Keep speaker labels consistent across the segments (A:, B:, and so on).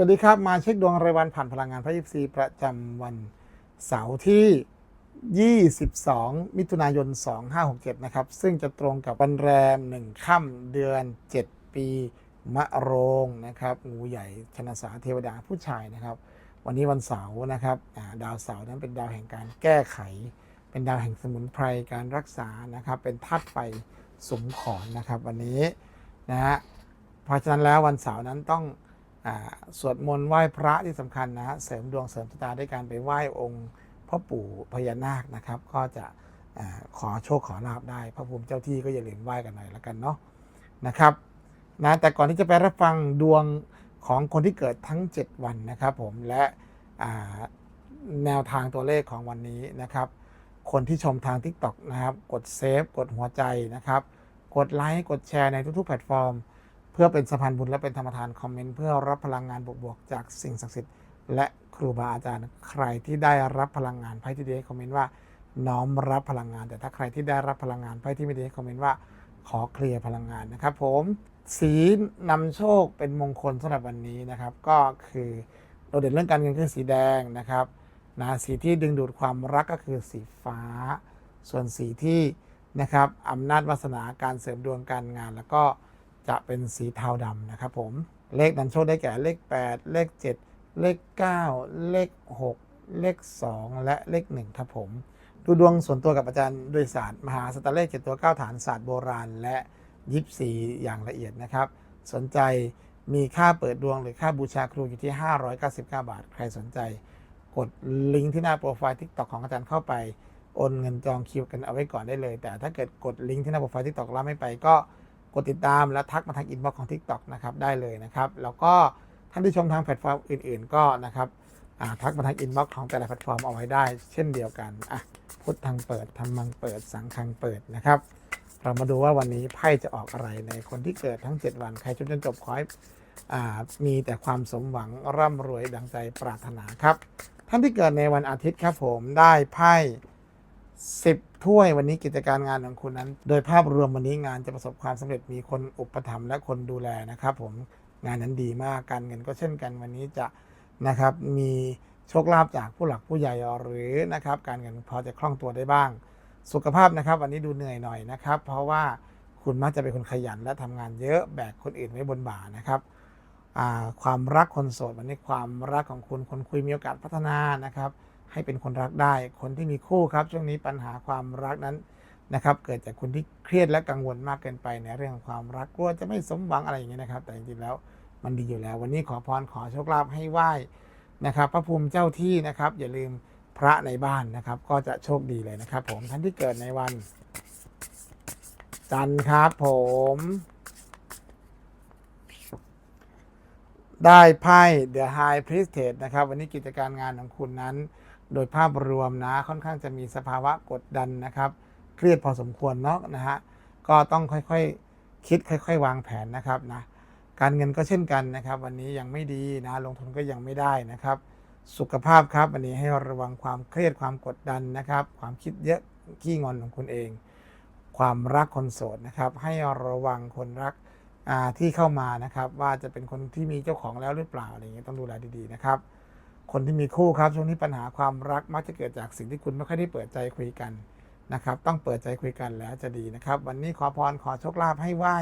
A: วัสดีครับ มาเช็คดวงรายวันผ่านพลังงานพระยิปซีประจำวันเสาร์ที่ 22 มิถุนายน 2567 นะครับ ซึ่งจะตรงกับวันแรม 1 ค่ำเดือน 7 ปีมะโรงนะครับ งูใหญ่ชนสาเทวดาผู้ชายนะครับ วันนี้วันเสาร์นะครับ ดาวเสาร์นั้นเป็นดาวแห่งการแก้ไข เป็นดาวแห่งสมุนไพรการรักษานะครับ เป็นธาตุไฟสมขอนนะครับ วันนี้นะฮะเพราะฉะนั้นแล้ววันเสาร์นั้นต้อง สวดมนต์ไหว้พระที่สำคัญนะฮะเสริมดวงเสริมชะตาด้วยการไปไหว้องค์พ่อปู่พญานาคนะครับ ก็จะขอโชคขอลาบได้พระภูมิเจ้าที่ก็อย่าลืมไหว้กันหน่อยละกันเนาะนะครับนะแต่ก่อนที่จะไปรับฟังดวงของคนที่เกิดทั้ง 7 วันนะครับผมและแนวทางตัวเลขของวันนี้นะครับ คนที่ชมทาง TikTok นะครับ กดเซฟกดหัวใจนะครับ กดไลค์กดแชร์ในทุกๆแพลตฟอร์ม พื่อเป็นสะพานบุญและเป็นธรรมทานคอมเมนต์เพื่อรับพลังงานบวกๆจากสิ่งศักดิ์สิทธิ์และครูบาอาจารย์ใครที่ได้รับพลังงานไพ่ที่ดีให้คอมเมนต์ว่าน้อมรับพลังงาน แต่ถ้าใครที่ได้รับพลังงานไพ่ที่ไม่ดีให้คอมเมนต์ว่าขอเคลียร์พลังงานนะครับ ผมสีนำโชคเป็นมงคลสำหรับวันนี้นะครับ ก็คือโดดเด่นเรื่องการเงินคือสีแดงนะครับนะสีที่ดึงดูดความรักก็คือสีฟ้า ส่วนสีที่นะครับอำนาจวาสนาการเสริมดวงการงานแล้วก็ จะเป็นสีเทาดำนะครับผม เลขนำโชคได้แก่เลข 8 เลข 7 เลข 9 เลข 6 เลข 2 และเลข 1 ครับผม ดูดวงส่วนตัวกับอาจารย์ด้วยศาสตร์มหาสตาร์เลข7ตัว9ฐานศาสตร์โบราณ และยิปซีอย่างละเอียดนะครับ สนใจมีค่าเปิดดวงหรือค่าบูชาครูอยู่ที่ 599 บาท ใครสนใจ กดลิงก์ที่หน้าโปรไฟล์ TikTok ของอาจารย์เข้าไปโอนเงินจองคิวกันเอาไว้ก่อนได้เลย แต่ถ้าเกิดกดลิงก์ที่หน้าโปรไฟล์ TikTok แล้วไม่ไปก็ ดติดตามและทักมาทางอินบ็อกซ์ของ TikTok นะครับได้เลยนะครับ แล้วก็ท่านที่ชมทางแพลตฟอร์มอื่น ๆ ก็นะครับทักมาทางอินบ็อกซ์ของแต่ละแพลตฟอร์มเอาไว้ได้ เช่นเดียวกันอะพุทธังเปิดธรรมังเปิดสังฆังเปิดนะครับ เรามาดูว่าวันนี้ไพ่จะออกอะไรในคนที่เกิดทั้ง 7 วันใครชมจนจบขอให้มีแต่ความสมหวังร่ำรวยดังใจปรารถนาครับ ท่านที่เกิดในวันอาทิตย์ครับผมได้ไพ่10 ถ้วยวันนี้กิจการงานของคุณนั้น โดยภาพรวมวันนี้งานจะประสบความสำเร็จมีคนอุปถัมภ์และคนดูแลนะครับ ผมงานนั้นดีมากการเงินก็เช่นกันวันนี้จะนะครับมีโชคลาภจากผู้หลักผู้ใหญ่หรือนะครับการเงินพอจะคล่องตัวได้บ้าง สุขภาพนะครับ วันนี้ดูเหนื่อยหน่อยนะครับ เพราะว่าคุณมักจะเป็นคนขยันและทำงานเยอะแบกคนอื่นไว้บนบ่านะครับความรักคนโสดวันนี้ความรักของคุณคนคุยมีโอกาสพัฒนานะครับ ให้เป็นคนรักได้ คนที่มีคู่ครับ ช่วงนี้ปัญหาความรักนั้นนะครับ เกิดจากคนที่เครียดและกังวลมากเกินไปในเรื่องความรักกลัวจะไม่สมหวังอะไรอย่างเงี้ยนะครับ แต่จริงๆแล้วมันดีอยู่แล้ว วันนี้ขอพรขอโชคลาภให้ไหว้นะครับ พระภูมิเจ้าที่นะครับ อย่าลืมพระในบ้านนะครับ ก็จะโชคดีเลยนะครับ ผมท่านที่เกิดในวัน จันทร์ครับผม ได้ไพ่ The High Priestess นะครับ วันนี้กิจการงานของคุณนั้น โดยภาพรวมนะค่อนข้างจะมีสภาวะกดดันนะครับ เครียดพอสมควรเนาะนะฮะก็ต้องค่อยๆคคิดค่อย ๆ วางแผนนะครับนะการเงินก็เช่นกันนะครับ วันนี้ยังไม่ดีนะลงทุนก็ยังไม่ได้นะครับ สุขภาพครับวันนี้ให้ระวังความเครียดความกดดันนะครับ ความคิดเยอะขี้งอนของคุณเอง ความรักคนโสดนะครับ ให้ระวังคนรักที่เข้ามานะครับ ว่าจะเป็นคนที่มีเจ้าของแล้วหรือเปล่าอะไรเงี้ยต้องดูแลดีๆนะครับ คนที่มีคู่ครับช่วงนี้ปัญหาความรักมักจะเกิดจากสิ่งที่คุณไม่ค่อยได้เปิดใจคุยกันนะครับ ต้องเปิดใจคุยกันแล้วจะดีนะครับ วันนี้ขอพรขอโชคลาภให้ไหว้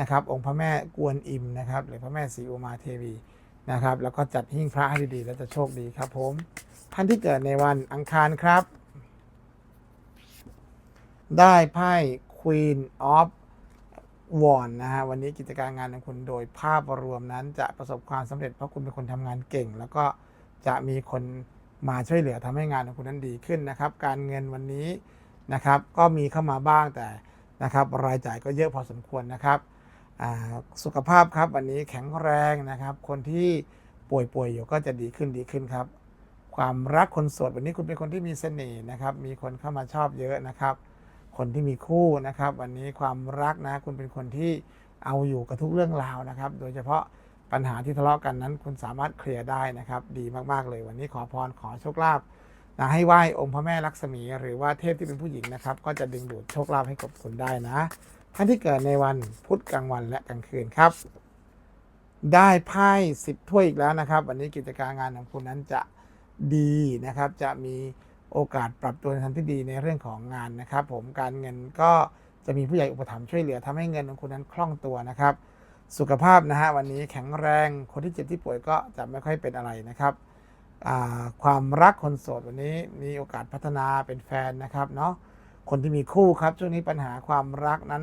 A: นะครับ องค์พระแม่กวนอิมนะครับ หรือพระแม่ศรีอุมาเทวีนะครับ แล้วก็จัดหิ้งพระให้ดีๆแล้วจะโชคดีครับผมท่านที่เกิดในวันอังคารครับ ได้ไพ่ Queen of วอนนะฮะวันนี้กิจการงานของคุณโดยภาพรวมนั้นจะประสบความสำเร็จเพราะคุณเป็นคนทำงานเก่ง แล้วก็ จะมีคนมาช่วยเหลือทำให้งานของคุณนั้นดีขึ้นนะครับ การเงินวันนี้นะครับก็มีเข้ามาบ้างแต่นะครับรายจ่ายก็เยอะพอสมควรนะครับสุขภาพครับวันนี้แข็งแรงนะครับ คนที่ป่วยๆอยู่ก็จะดีขึ้นดีขึ้นครับ ความรักคนโสดวันนี้คุณเป็นคนที่มีเสน่ห์นะครับ มีคนเข้ามาชอบเยอะนะครับ คนที่มีคู่นะครับ วันนี้ความรักนะคุณเป็นคนที่เอาอยู่กับทุกเรื่องราวนะครับ โดยเฉพาะ ปัญหาที่ทะเลาะกันนั้น คุณสามารถเคลียร์ได้นะครับ ดีมากๆเลยวันนี้ขอพรขอโชคลาภนะให้ไหว้องค์พระแม่ลักษมี หรือว่าเทพที่เป็นผู้หญิงนะครับ ก็จะดึงดูดโชคลาภให้กับคุณได้นะท่านที่เกิดในวันพุธกลางวันและกลางคืนครับ ได้ไพ่สิบถ้วยอีกแล้วนะครับ วันนี้กิจการงานของคุณนั้นจะดีนะครับ จะมีโอกาสปรับตัวในทางที่ดีในเรื่องของงานนะครับ ผมการเงินก็จะมีผู้ใหญ่อุปถัมภ์ช่วยเหลือทำให้เงินของคุณนั้นคล่องตัวนะครับ สุขภาพนะฮะวันนี้แข็งแรงคนที่เจ็บที่ป่วยก็จะไม่ค่อยเป็นอะไรนะครับความรักคนโสดวันนี้มีโอกาสพัฒนาเป็นแฟนนะครับเนาะคนที่มีคู่ครับช่วงนี้ปัญหาความรักนั้น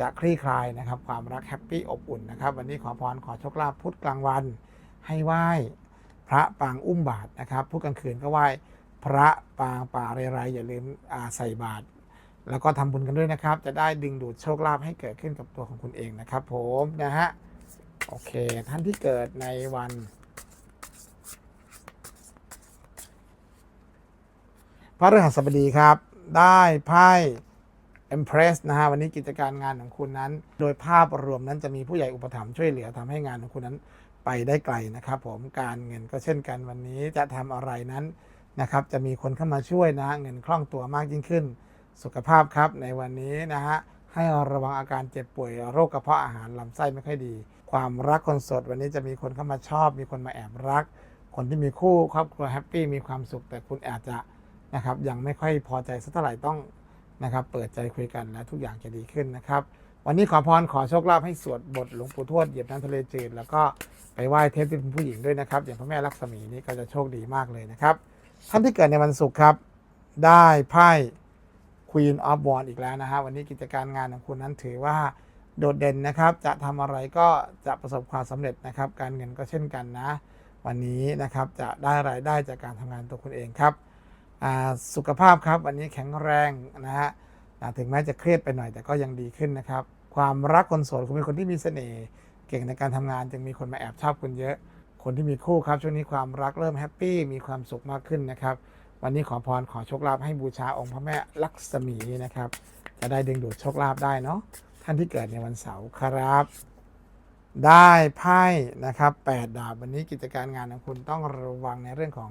A: จะคลี่คลายนะครับ ความรักแฮปปี้อบอุ่นนะครับ วันนี้ขอพรขอโชคลาภพุธกลางวัน ให้ไหว้พระปางอุ้มบาทนะครับพุธกลางคืนก็ไหว้พระปางป่าเรไรอย่าลืมใส่บาตร แล้วก็ทำบุญกันด้วยนะครับ จะได้ดึงดูดโชคลาภให้เกิดขึ้นกับตัวของคุณเองนะครับ ผมนะฮะโอเค ท่านที่เกิดในวัน พระฤหัสบดีครับ ได้ไพ่ Empress นะฮะวันนี้กิจการงานของคุณนั้น โดยภาพรวมนั้นจะมีผู้ใหญ่อุปถัมภ์ช่วยเหลือทำให้งานของคุณนั้นไปได้ไกลนะครับ ผมการเงินก็เช่นกันวันนี้จะทำอะไรนั้นนะครับ จะมีคนเข้ามาช่วยนะเงินคล่องตัวมากยิ่งขึ้น สุขภาพครับในวันนี้นะฮะให้ระวังอาการเจ็บป่วยโรคกระเพาะอาหารลำไส้ไม่ค่อยดี ความรักคนโสดวันนี้จะมีคนเข้ามาชอบ มีคนมาแอบรัก คนที่มีคู่ครอบครัวแฮปปี้มีความสุขแต่คุณอาจจะนะครับยังไม่ค่อยพอใจสักเท่าไหร่ต้องนะครับเปิดใจคุยกันแล้วทุกอย่างจะดีขึ้นนะครับ วันนี้ขอพรขอโชคลาภให้สวดบทหลวงปู่ทวดเหยียบน้ำทะเลจืดแล้วก็ไปไหว้เทพที่เป็นผู้หญิงด้วยนะครับ อย่างพระแม่ลักษมีนี่ก็จะโชคดีมากเลยนะครับท่านที่เกิดในวันศุกร์ครับ ได้ไพ่ Queen of w a n d อีกแล้วนะฮะวันนี้กิจการงานของคุณนั้นถือว่าโดดเด่นนะครับ จะทำอะไรก็จะประสบความสำเร็จนะครับ การเงินก็เช่นกันนะ วันนี้นะครับจะได้รายได้จากการทำงานตัวคุณเองครับสุขภาพครับวันนี้แข็งแรงนะฮะถึงแม้จะเครียดไปหน่อยแต่ก็ยังดีขึ้นนะครับ ความรักคนโสดคุณเป็นคนที่มีเสน่ห์เก่งในการทำงานจึงมีคนมาแอบชอบคุณเยอะ คนที่มีคู่ครับช่วงนี้ความรักเริ่มแฮปปี้มีความสุขมากขึ้นนะครับ วันนี้ขอพรขอโชคลาภให้บูชาองค์พระแม่ลักษมีนะครับ จะได้ดึงดูดโชคลาภได้เนาะท่านที่เกิดในวันเสาร์ครับ ได้ไพ่นะครับแปดดาบวันนี้กิจการงานของคุณต้องระวังในเรื่องของ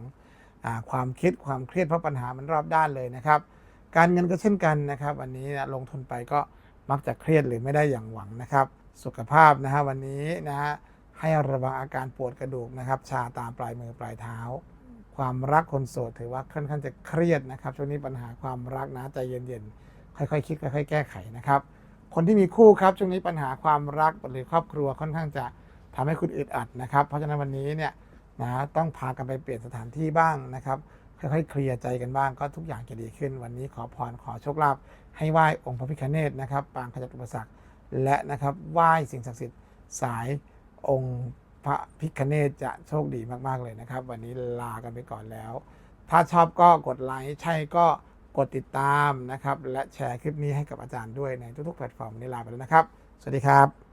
A: อความคิดความเครียดเพราะปัญหามันรอบด้านเลยนะครับ การเงินก็เช่นกันนะครับ วันนี้นะลงทุนไปก็มักจะเครียดหรือไม่ได้อย่างหวังนะครับ สุขภาพนะฮะวันนี้นะฮะให้ระวังอาการปวดกระดูกนะครับ ชาตามปลายมือปลายเท้า ความรักคนโสดถือว่าค่อนข้างจะเครียดนะครับ ช่วงนี้ปัญหาความรักนะใจเย็นๆ ค่อยๆคิดค่อยๆแก้ไขนะครับ คนที่มีคู่ครับช่วงนี้ปัญหาความรักหรือครอบครัวค่อนข้างจะทำให้คุณอึดอัดนะครับ เพราะฉะนั้นวันนี้เนี่ยนะต้องพากันไปเปลี่ยนสถานที่บ้างนะครับ ค่อยๆ เคลียร์ใจกันบ้างก็ทุกอย่างจะดีขึ้น วันนี้ขอพรขอโชคลาภให้ไหว้องค์พระพิฆเนศนะครับปางขจัดอุปสรรคและนะครับไหว้สิ่งศักดิ์สิทธิ์สายองค์ พระพิคเนตจะโชคดีมาก ๆ เลยนะครับ วันนี้ลากันไปก่อนแล้ว ถ้าชอบก็กดไลค์ใช่ก็กดติดตามนะครับ และแชร์คลิปนี้ให้กับอาจารย์ด้วยในทุกๆแพลตฟอร์มวันนี้ลาไปแล้วนะครับ สวัสดีครับ